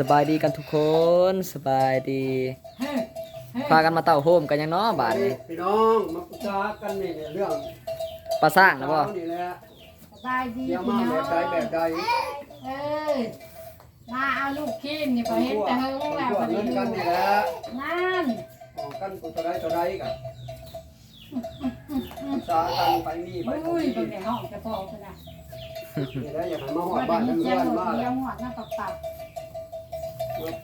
สบายดีกันทุกคนสบายดีพากันมาเต่าโฮมกันยังเนาะบาทนี้พี่น้องมาปรึกษากันนี่เรื่องปลาสร้างนะบ่นี่แหละสบายดีเดี๋ยวพี่มาน้อแบบใดงแบบใดเออมาเอาลูกขี้นี่พอเห็นแต่เฮงแล้วตัวพอดีเงินกันนี่แหละนั่นออกกันกูตัวใดตัวใดกันปรึกษากันไปนี่ไปตรงอุ้ยนี้เป็นไงห้องจะพอขนาดนี่แหละอยากให้มาหอดว่าบ้านได้นั่ยินนเสียเพื่งอนหมดมาเดียวหอดหน้าปับปับ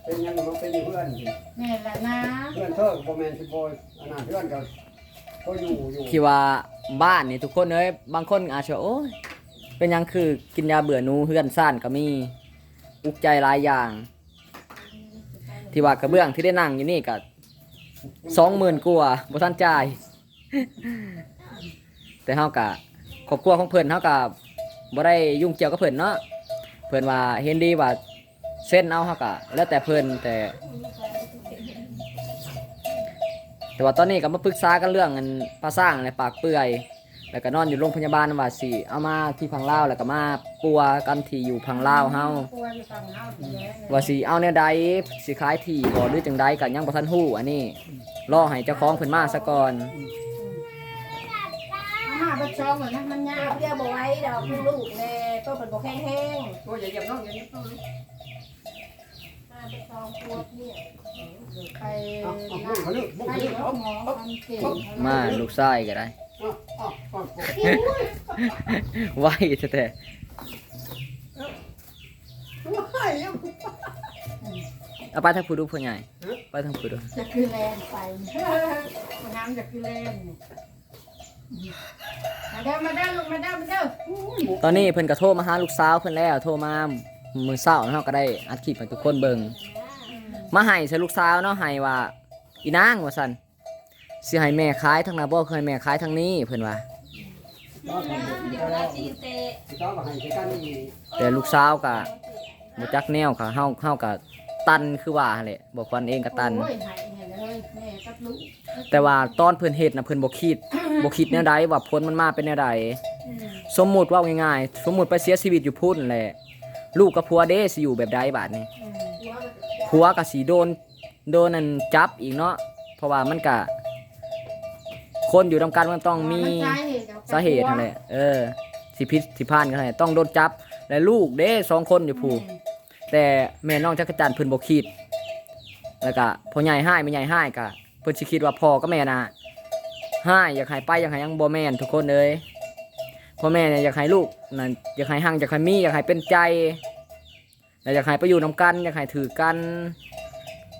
เป็นยังมันเป็นเพื่อนสิแม่ละนะเพื่อนเทิงโบแมนสิโบยอันนั้นเพื่อนก็ก็อยู่อยู่คิดว่าบ้านนี่ทุกคนเอ้ยบางคนอาจจะว่าโอ้ยเป็นหยังคือกินยาเบื่อหนูเฮือนซ่านก็มี อุกใจหลายอย่าง ที่ว่ากระเบื้องที่ได้นั่งอยู่นี่ก็สองหมื่นกว่าบ่ทันจ่าย แต่เฮากะครอบครัวของเพิ่นเฮากะบ่ได้ยุ่งเกี่ยวกับเพิ่นเนาะเพิ่นว่าเห็นดีว่า เส้นเอาเฮากะแล้วแต่เพิ่นแต่ แต่ว่าตอนนี้ก็มาปรึกษากันเรื่องเงินปลาสร้างในปากเปื่อย แล้วก็นอนอยู่โรงพยาบาลว่าสิเอามาที่พังลาวแล้วก็มาปัวกันที่อยู่พังลาวเฮา กลัวอยู่ฝั่งเฮาทีแล้วว่าสิเอาแนวใดสิขายที่บ่หรือจังใดก็ยังบ่ทันฮู้อันนี้รอให้เจ้าของเพิ่นมาซะก่อนมาบัดชองเหมือนนั้นมันยาเอากเดียวบอกไว้ดอกลูกแน่ก็เป็นบอกแห้ง ตัวอย่าเหยียบน้องอย่าเหยียบน้องๆ มาเป็นซองปวดเนี่ยไปเอาเอาลูกเขาลูกบุกไปเขาลูกหเอามอทำเก่งมาลูกชายก็ได้เอาเอาเอาไว้แต่ว้ายเอาเอาไปทางผู้ดูผู้ใหญ่ไปทางผู้ดูจะคือแลนไปน้ำจะคือแลนมาเด้อมาเด้อลูกมาเด้อมาเด้อตอนนี้เพิ่นก็โทรมาหาลูกสาวเพิ่นแล้วโทรมา มือเช้าเฮาะก็ได้อัดคลิปให้ทุกคนเบิ่งมาให้ใส่ลูกสาวเนาะให้ว่าอีนางว่าซั่นสิให้แม่ขายทางน้าบ่เคยแม่ขายทางนี้เพิ่นว่าเดี๋ยวเราจีเตะแต่ลูกสาวก็บ่จักแนวค่ะเฮาเฮาก็ตันคือว่าหั่นแหละบอกวันเองก็ตันแม่กับลูกแต่ว่าตอนเพิ่นเฮ็ดน่ะเพิ่นบ่คิดบ่คิดแนวใดว่าผลมันมาเป็นแนวใดสมมุติว่าง่ายๆสมมุติไปเสียชีวิตอยู่พุ่นแหละ ลูกกับผัวเด้สิอยู่แบบใดบาดนี้ผัวก็สิโดนโดนนั่นจับอีกเนาะเพราะว่ามันก็คนอยู่นํกันมันต้องมีสาเหตุนั่นแหละเออ สิพิษสิพานกันให้ต้องโดนจับ และลูกเด้สองคนอยู่ผูกแต่แม่น้องจักรจันทร์เพิ่นบ่คิด แล้วก็พ่อใหญ่ให้แม่ใหญ่ให้ก็เพิ่นสิคิดว่าพ่อกับแม่น่ะให้อยากให้ไปอยากให้ยังบ่แม่นทุกคนเอ้ย พ่อแม่เนี่ยอยากให้ลูกนั่นอยากให้หั่งอยากให้มีอยากให้เป็นใจแล้วอยากให้ไปอยู่นํกัน อยากให้ถือกัน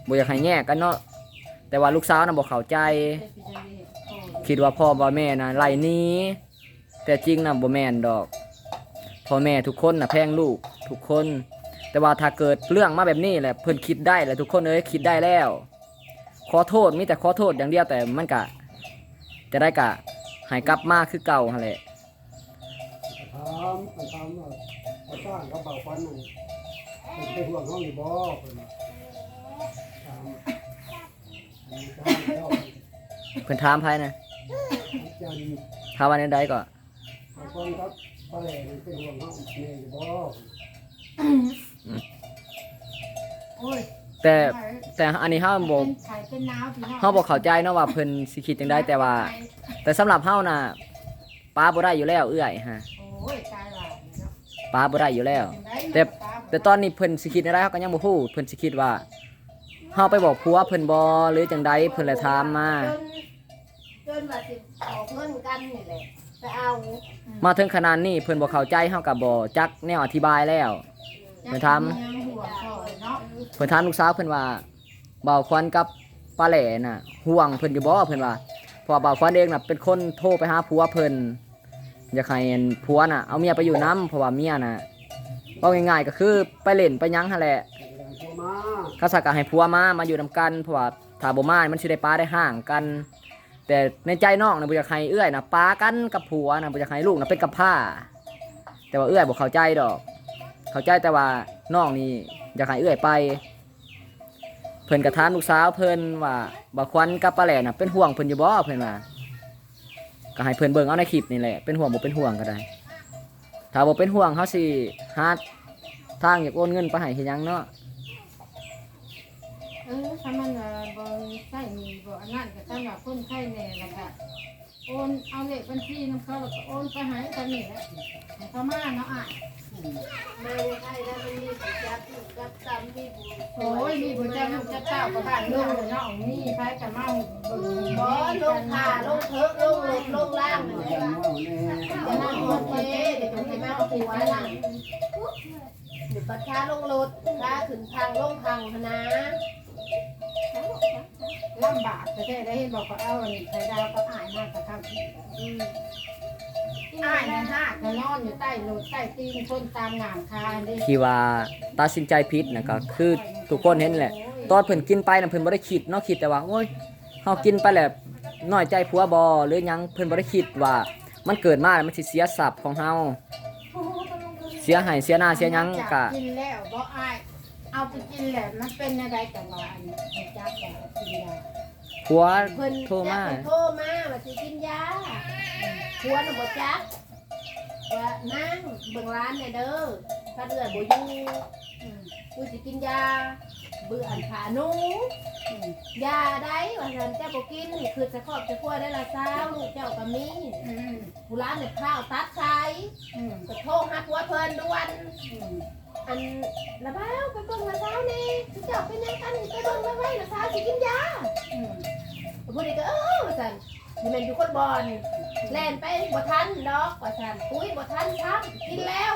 บ่อยากให้แยกกันเนาะแต่ว่าลูกสาวน่ะบ่เข้าใจ คิดว่าพ่อบ่แม่นะไล่นี้ แต่จริงนะบ่แม่นดอกพ่อแม่ทุกคนนะแพงลูกทุกคน แต่ว่าถ้าเกิดเรื่องมาแบบนี้แหละเพิ่นคิดได้แหละทุกคนเอ้ยคิดได้แล้ว ขอโทษมีแต่ขอโทษอย่างเดียวแต่มันกะ จะได้กะให้กลับมาคือเก่าหั่นแหละามถามว่าเขาสร้างเขาเบาควันนั่นเป็นไปห่วงห้องอยู่บ่เพิ่นถามอันนี้ถามเจ้าเพิ่นถามไผนะอาจารย์ถามว่าในใดก็บางคนครับปลาแหล่นี่เป็นห่วงห้องแม่อยู่บ่โอ้ยแต่แต่อันนี้เฮาบ่ไข่เป็นน้าวที่เฮาบ่เข้าใจเนาะว่าเพิ่นสิคิดจังไดแต่ว่า แต่สำหรับเฮาน่ะป้าบ่ได้อยู่แล้วเอื้อยฮะโอ้ยตายหลายเนาะป้าบ่ได้อยู่แล้ว แต่แต่ตอนนี้เพิ่นสิคิดอะไรเขาก็ยังบ่ฮู้เพิ่นสิคิดว่าเฮาไปบอกผัวเพิ่นบ่หรือจังใดเพิ่นเลยถามมา จนจนว่าสิออกเงินกันนี่แหละไปเอามาถึงขนาดนี้เพิ่นบ่เข้าใจเฮาก็บ่จักแนวอธิบายแล้วไปทำหัวคอยเนาะเพิ่นถามลูกสาวเพิ่นว่าบ่าวควันกับป้าแหล่น่ะห่วงเพิ่นอยู่บ่เพิ่นว่าเพราะว่าบ่าวควันเองน่ะเป็นคนโทรไปหาผัวเพิ่น อยากให้ผัวน่ะเอาเมียไปอยู่นํเพราะว่าเมียน่ะเว้าง่ายๆก็คือไปเล่นไปหยังหั่นแหละแรงโทรมาสักก็ให้ผัวมามาอยู่นำกันเพราะว่าถ้าบ่มามันสิได้ป้าได้ห่างกัน แต่ในใจน้องนะบ่อยากให้เอื้อยนะป้ากันกับผัวนะบ่อยากให้ลูกนะเป็นกับผ้า แต่ว่าเอื้อยบ่เข้าใจดอก เข้าใจแต่ว่าน้องนี่อยากให้เอื้อยไปเพิ่นก็ถามลูกสาวเพิ่นว่าบ่ควันกับป้าแหล่น่ะเป็นห่วงเพิ่นอยู่บ่เพิ่นว่า ก็ให้เพื่อนเบิ่งเอาในคลิปนี่แหละเป็นห่วงบ่เป็นห่วงก็ได้ ถ้าบ่เป็นห่วงเฮาสิหาทางอยากโอนเงินไปให้เฮ็ดหยังเนาะเออถ้ามันเอ่อบ่ใช่มีบ่อันนั้นก็สำหรับคนไข้แน่แล้วก็ โอนเอาเลขบัญชีน้ำเขาแล้วก็โอนไปให้กันนี่แหละให้เขามาเนาะอะมาในไทยแล้วมันมีบุญจับบุญจับซ้ำมีบุญโอ้ยมีบุญเจ้าลูกเจ้าเต้ากับบ้านลูกน้องนี่ไผก็เมาเบิ่งบ่ลงขาลงเถอะลงหลดลงล่างเลยจำว่าจะนั่งรถเมล์เดี๋ยวจะให้มาเอาหัวหลังเดี๋ยวปัดขาลงรถขาขึ้นทางลงทางคณะ ลำบากแต่แท้ได้เห็นบอกว่าเอาอันนี้ไข่ดาวก็อายมากกับข้าวที่อืมอายนะฮะก็นอนอยู่ใต้รถใต้ตีนคนตามงามคาเด้ที่ว่าตัดสินใจผิดนะก็คือทุกคนเห็นแหละ ตอนเพิ่นกินไปน่ะเพิ่นบ่ได้คิดเนาะคิดแต่ว่าโอ้ยเฮากินไปแล้วน้อยใจผัวบ่หรือหยังเพิ่นบ่ได้คิดว่า มันเกิดมาแล้วมันสิเสียทรัพย์ของเฮาเสียหายเสียหน้าเสียหยังก็กินแล้วบ่อาย เอาไปกินแล้วมันเป็นอะไรแต่ว่าอันนี้จักแต่กินยาผัวเพิ่นโทรมาจะเพิ่นโทรมาว่าสิกินยาหัวน่ะบ่จักว่านั่งเบิ่งร้านเนี่ยเด้อถ้าเดือดบ่อยู่อืมกูสิกินยา เบื่ออันขาหนูอืมยาได้ว่าฉันเจ้าบ่กินนี่คือจะครอบจะครัวได้ละเช้าลูกเจ้าก็มีอืมผู้ร้านเนี่ยข้าวตัดใช้อืมก็โทรหาผัวเพิ่นด่วนอืม อันละบ้าวไปเบิ่งละเช้านี่สิเจ้าเป็นยังกันนี่ไปเบิ่งไว้ไว้ละเช้าสิกินยาอืมผู้นี้ก็เออว่าซั่นนี่แม่นอยู่คนบอนแล่นไปบ่ทันดอกว่าซั่นปุ้ยบ่ทันครับกินแล้ว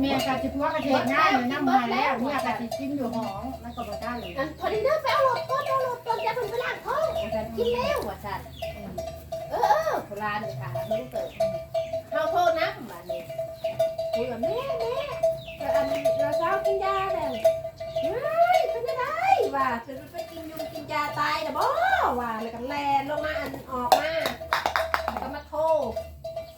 เมียกะสิพัวกะเทศง่ายอยู่น้ำมาแล้วเมียกะสิกินอยู่ห้องมันก็บ่ได้เลยอันพอดีเด้อไปเอารถก่อนเอารถก่อนจะเพิ่นไปล้างท้องว่าซั่นกินแล้วว่าซั่นเออเออโบราณเลยค่ะน้องเติร์เราโทษนะบ้านนี้คุยกับแม่แม่แต่อัน เราเช้ากินยาแล้วเฮ้ยเป็นยังไงว่าจะไปกินยุงกินยาตายนะบ่ว่าแล้วก็แลนลงมาอันออกมาแล้วก็มาโทษ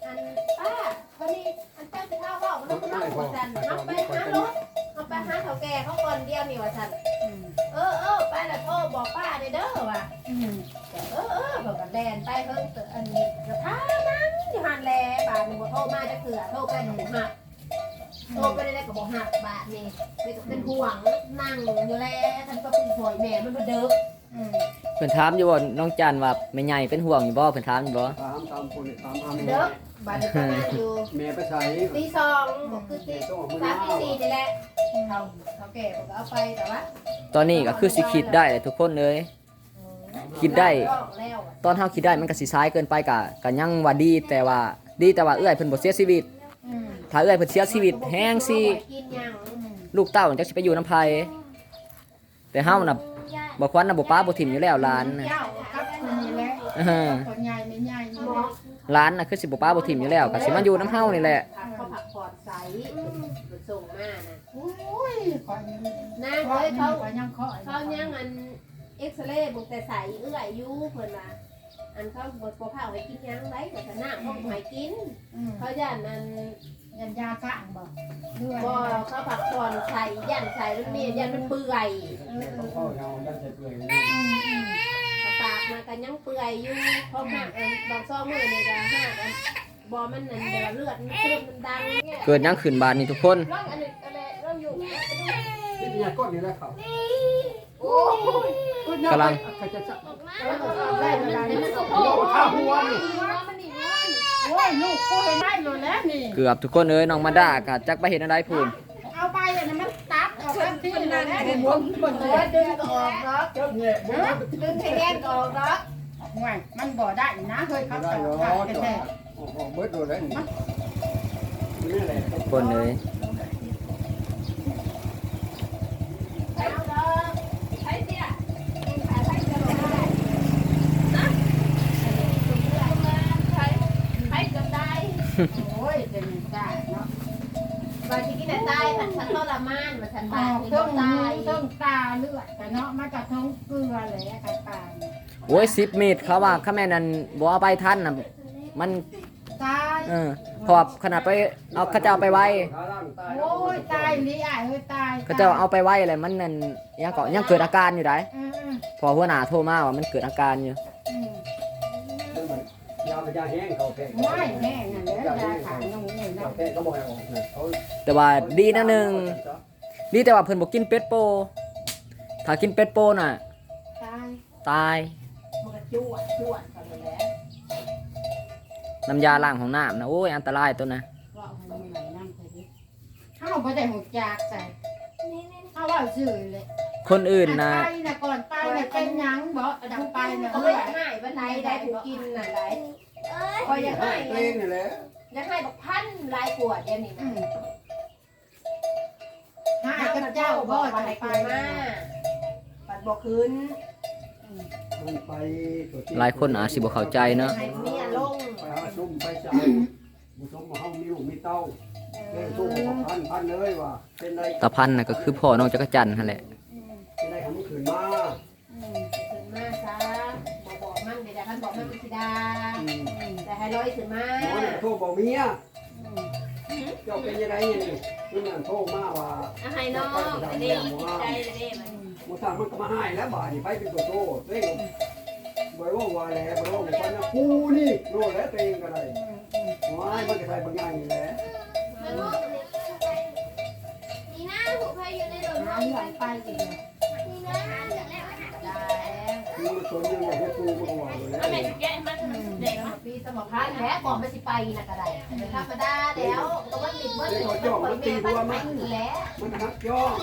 อันป้าคนนี้อันเจ้าสิเท่าว่ามันต้องนั่งหัวจันเอาไปหารถเอาไปหาเถ่าแก่เขาก่อนเดียวนี่ว่าจันอืมเออเออไปแล้วโทษบอกป้าเด้อเด้อว่ะอืมเออเออแบบว่าแลนไปเพิ่งเกิดอันนี้กระทานั่งอยู่หันแลบาทหนึ่งบ่โทรมาจะเถื่อโทรไปหนึ่งหัก โทรไปได้ได้กับบ่หักบาทนี่ไม่ต้องเป็นห่วงนั่งอยู่แลท่านก็เป็นห่วงแม่มันบ่เด้ออืมเพิ่นถามอยู่ว่าน้องจันว่าแม่ใหญ่เป็นห่วงอยู่บ่เพิ่นถามอยู่บ่ตามตามคนตามอาเด้อบาทนี่ประมาณอยู่แม่ไปใส่ตีสองบอกคือตีต้องออกมือสามหน้าตีสี่นี่แหละเขาเขาแก่ผมก็เอาไปแต่ว่าตอนนี้ก็คือสิคิดได้แหละทุกคนเลย คิดได้ แล้วอะตอนเฮาคิดได้มันก็สิซ้ายเกินไปก็ก็ยังว่าดีแต่ว่าดีแต่ว่าเอื้อยเพิ่นบ่เสียชีวิตอืม ถ้าเอื้อยเพิ่นเสียชีวิตแฮงสิกินหยังอืมลูกเต้าจักสิไปอยู่น้ำไผแต่เฮาน่ะบ่ควันน่ะบ่ป้าบ่ถิ่มอยู่แล้วหลานน่ะเจ้ากับคนนี้แหละเออคนใหญ่ไม่ใหญ่นี่หมแหอละหลานน่ะคือสิบ่ป้าบ่ถิ่มอยู่แล้วก็สิมาอยู่น้ำเฮานี่แหละผักเขาผักปลอดใสมันส่งมานะโอ้ยขอยังนางขอเอ้ยเขาเขายังขอเขายังอันเอ็กซเรย์บุกแต่ใสเอื้อยอยู่เพิ่นว่าอันเขาบดบ่เผาให้กินหยังไรแต่ถ้าน้ำเขาบ่ให้กินอืมเขาย่านอัน ยันยาข้างบ่ด้วยบ่เขาผักผ่อนใส่ย่านใส่แล้วเนี่ยย่านมันเปื่อยเออเอต้องอเข้าเงาด้านใจเปื่อยอืมอืมเขาปากมากันยังเปื่อยอยู่เพราะหักอันบางซ่อมือนี่ก็หักอันบ่มันนั่นเดี๋ยวเลือดมันซึมมันดังเนี่ยเกิดหยังขึ้นบาดนี้ทุกคนร่องอันนี้อะไรเราอยู่นี่เนี่ยก้อนนี่แหละครับโอ้ยกำลังเขาจะจับเออได้ได้ได้มันก็โผโอ้ข้าหัวนี่มันนี่โอ้ยลูกกูเห็นได้อยู่แล้ว นี่ เกือบทุกคนเอ้ยน้องมาด่าก็จักไปเฮ็ดอะไรพูนเอาไปเลยนะมันตัดออกทันทีเลยนะหัวมันเออดึงก็ออกเนาะเจ้าแง่บ่ได้ดึงให้แน่นก็ออกเนาะห่วยมันบ่ได้นะเคยเขาได้ต่อหรอขาดจ้ะแท้ออกเบิดโดนแล้วนี่นี่แหละทุกคนเอ้ย ผันฉันทรมานมาฉันอตายอกที่เทิงตาหูยเทิงตาเลือดแต่เนาะมาจากท้องเกลือเลยกับตาโอ้ย10เมตรเขาว่าถ้าแม่นั้นบ่เอาไปทันน่ะมันตายเออเพราะว่าขนาดไปเอาเขาเจ้าไปไว้โอ้ยตายลีอะเฮ้ยตายเขาเจ้าเอาไปไว้อะไรมันนั่นยังเก็ยังเกิดอาการอยู่ได้อืมอืมพอหัวหน้าโทรมาว่ามันเกิดอาการอยู่ ยาไปยาแห้งเขาแพ้ไม่แน่นั่นแหละยาขาน้องนี่นะเขาแพ้ก็บ่ให้ออกนะเขาแต่ว่าดีนะหนึงดีแต่ว่าเพิ่นบ่กินเป็ดโปถ้าถ้ากินเป็ดโปน่ะ ตายตาย มันก็จวดจวดกันเลยแหละน้ำยาล้างของน้ำนะโอ้ยอันตรายตัวนะว่าเอาให้มันไหลน้ำไปดิเฮาบ่ได้หูจักใส่เฮาว่าซื่อเลย คนอื่นนะไปน่ะก่อนไปน่ะเป็นหยังบ่ดังไปน่ะก็เอ้ไม่ยอยากให้บันไดได้ถูกกินน่ะได้คอยอยากให้ให้เพลงนี่แหละอยากให้บักพันลายกวดเดี๋ยวนี้อืนะมหากับเจ้าบ่มาจะให้ไปคืนมาปัดบอกคืนมันไปตัวที่หลายคนอาจสิบ่เข้าใจเนาะให้เมียลงไปหาซุ่มไปเจ้าบุสมมาเฮามีลูกมีเต้าเล่นสู้กับพันพันเลยว่าเป็นไรตาพันน่ะก็คือพ่อน้องจักรจันทร์นั่นแหละ เป็นไรทำขืนมา คืนมาซะบอกบอกมันเดี๋ยวท่าน บอกมันสิดาอืมแต่ให้ร้อยคืนมาหมอเนี่ยโทรบอกเมียเจ้าเป็นยังไงเนี่ยนี่นี่มันโทรมาว่าให้น้องเด้ใจเด้มันหมูสั่งมันก็มาให้แล้วบ่ายนี่ไปเป็นตัวโตเร่งบ่อยว่าว่าแล้วบ่ว่าว่านะกูนี่โน่แล้วตัวเองก็ได้ว้ายมันก็ใส่บางอย่างนี่แหละนี่นะผูกไฟอยู่ในโดนหาน้ำเรื่องไปอีกเลยนี่นะ กูมันชนยังอยากให้กูมันก็ว่าอยู่แล้วเด็กมาปีสมพันแล้วก่อนไปสิไปน่ะก็ได้ธรรมดาแล้วก็มันติดมันติดมันปล่อยเมียมันไปแล้วมันหักย่อง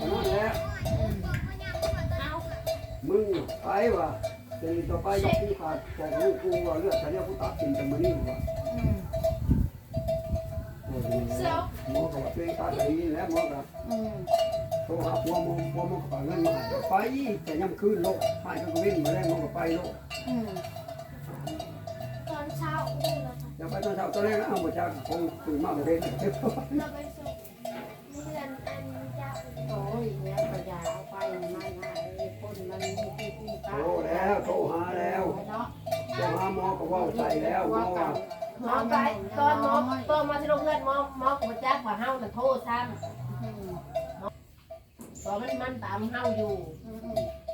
นั่นแหละมึงไปว่ะจะต่อไปยกที่ขาดของลูกกูว่าเลือดฉันเนี่ยกูตัดกินแต่มื้อนี้ว่ะ หมอก็ว่าตัวเองตัดดีแล้วหมอก็อืมโทรหาผัวมึงผัวมึงก็ฝากเงินมาให้ไปแต่ยังคืนโลกให้ก็วิ่งมาแล้วมึงก็ไปโลกอืมตอนเช้าดูเราอย่าไปตอนเช้าตอนแรกนะเอามาจากคงตื่นมาเรียนเราไปส่งเพื่อนอันเจ้าโอ้ยเนี่ยก็อย่าเอาไปไม่ง่ายไอ้คนมันมีที่ที่โทรแล้วโทรหาแล้วเนาะโทรหาหมอก็ว่าใส่แล้วหมอว่า หมอไปตอนหมอตอนมาที่โรงเรียนหมอหมอก็มาแจ้งว่าเฮาน่ะโทษซ้ำตอนมันมันตามเฮาอยู่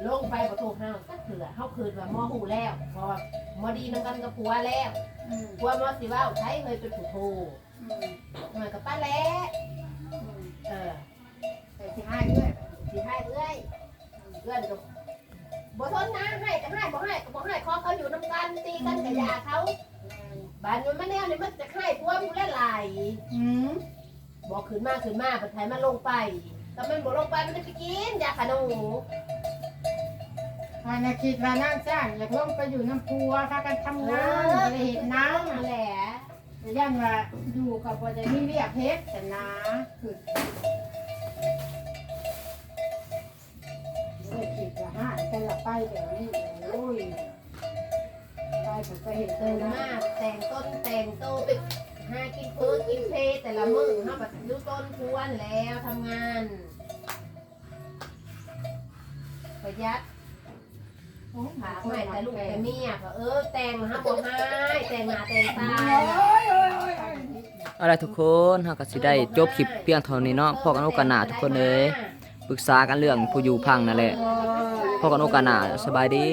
ลงไปบ่โทษเฮาก็เถื่อเฮาคืนว่าหมอหูแล้วเพราะว่าหมอดีนำกันกับผัวแล้วผัวหมอสิเว้าใช้เคยเป็นผู้โทอืมหน่อยกับป้าแล้อืมเออแต่ที่ให้ด้วยสิให้เอื้อยเอื้อนก็บ่ทนนะให้ก็ให้บ่ให้ก็บ่ให้ขอเขาอยู่นำกันตีกันก็อย่าเขา บ้านมันมาแนวนี่มันจะให้ผัวผู้ละหลายอืมบอกขึ้นมาขึ้นมาปัดไทยมันลงไปแต่มันบอกลงไปมันจะไปกินยาขนมภายในคิดว่านั่งจ้างอยากลงไปอยู่น้ำพัวพากันทำงานจะได้เห็นน้ำนั่นแหละย่างว่าอยู่กับพอจะมีเรียกเพชรแต่นะคือเลยคิดว่าห้าแต่ละไปเดี๋ยวนี้โอ้ย ไปผมก็เห็นตื่ตื่นมามาแตงต้นแตงโตไปหากินเพื่อกินเพแต่ละมื้อเฮาแบบอยู่ต้นทวนแล้วทำงาน ประหยัดหาใหม่แต่ลูกแต่เมียก็เออแต่งฮะบ่ให้แต่งหน้าแต่งตาเอาล่ะทุกคนเฮาก็สิได้จบคลิปเพียงเท่านี้เนาะพอกันโอกาสหน้าทุกคนเอ้ยปรึกษากันเรื่องผู้อยู่พังนั่นแหละพอกันโอกาสหน้าสบายดี